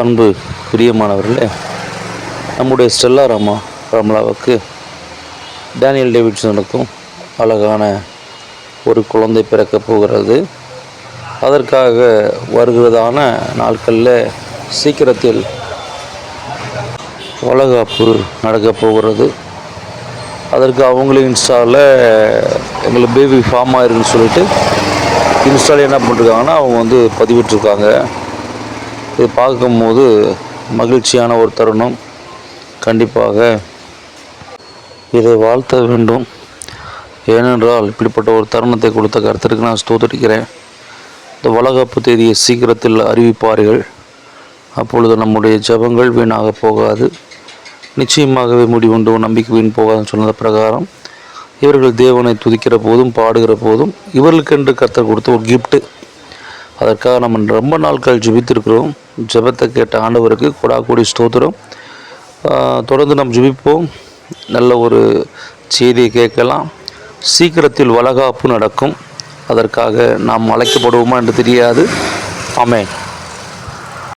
அன்பு பிரியமானவர்களே நம்முடைய ஸ்டெல்லா ராமா ரமலாவுக்கு டேனியல் டேவிட்சனுக்கும் அழகான ஒரு குழந்தை பிறக்கப் போகிறது. அதற்காக வருகிறதான நாட்களில் சீக்கிரத்தில் வளகாப்பு நடக்கப் போகிறது. அதற்கு அவங்களும் இன்ஸ்டாவில் எங்களுக்கு பேபி ஃபார்ம் ஆயிருக்குன்னு சொல்லிட்டு இன்ஸ்டாவில் என்ன பண்ணிருக்காங்கன்னா அவங்க வந்து பதிவிட்டிருக்காங்க. இது பார்க்கும்போது மகிழ்ச்சியான ஒரு தருணம். கண்டிப்பாக இதை வாழ்த்த வேண்டும். ஏனென்றால் இப்படிப்பட்ட ஒரு தருணத்தை கொடுத்த கருத்திற்கு நான் ஸ்தோத்தரிக்கிறேன். இந்த வளகாப்பு தேதியை சீக்கிரத்தில் அறிவிப்பார்கள். அப்பொழுது நம்முடைய ஜெபங்கள் வீணாக போகாது. நிச்சயமாகவே முடிவுண்டு நம்பிக்கை வீண் போகாதுன்னு சொன்னது பிரகாரம். இவர்கள் தேவனை துதிக்கிற போதும் பாடுகிற போதும் இவர்களுக்கென்று கத்தர் கொடுத்த ஒரு கிஃப்ட்டு அதற்காக நம்ம ரொம்ப நாட்கள் ஜெபித்திருக்கிறோம். ஜெபத்தை கேட்ட ஆண்டவருக்கு கொடா கோடி ஸ்தோத்திரம். தொடர்ந்து நாம் ஜெபிப்போம். நல்ல ஒரு செய்தியை கேட்கலாம். சீக்கிரத்தில் வளகாப்பு நடக்கும். அதற்காக நாம் அழைக்கப்படுவோமா என்று தெரியாது. ஆமென்.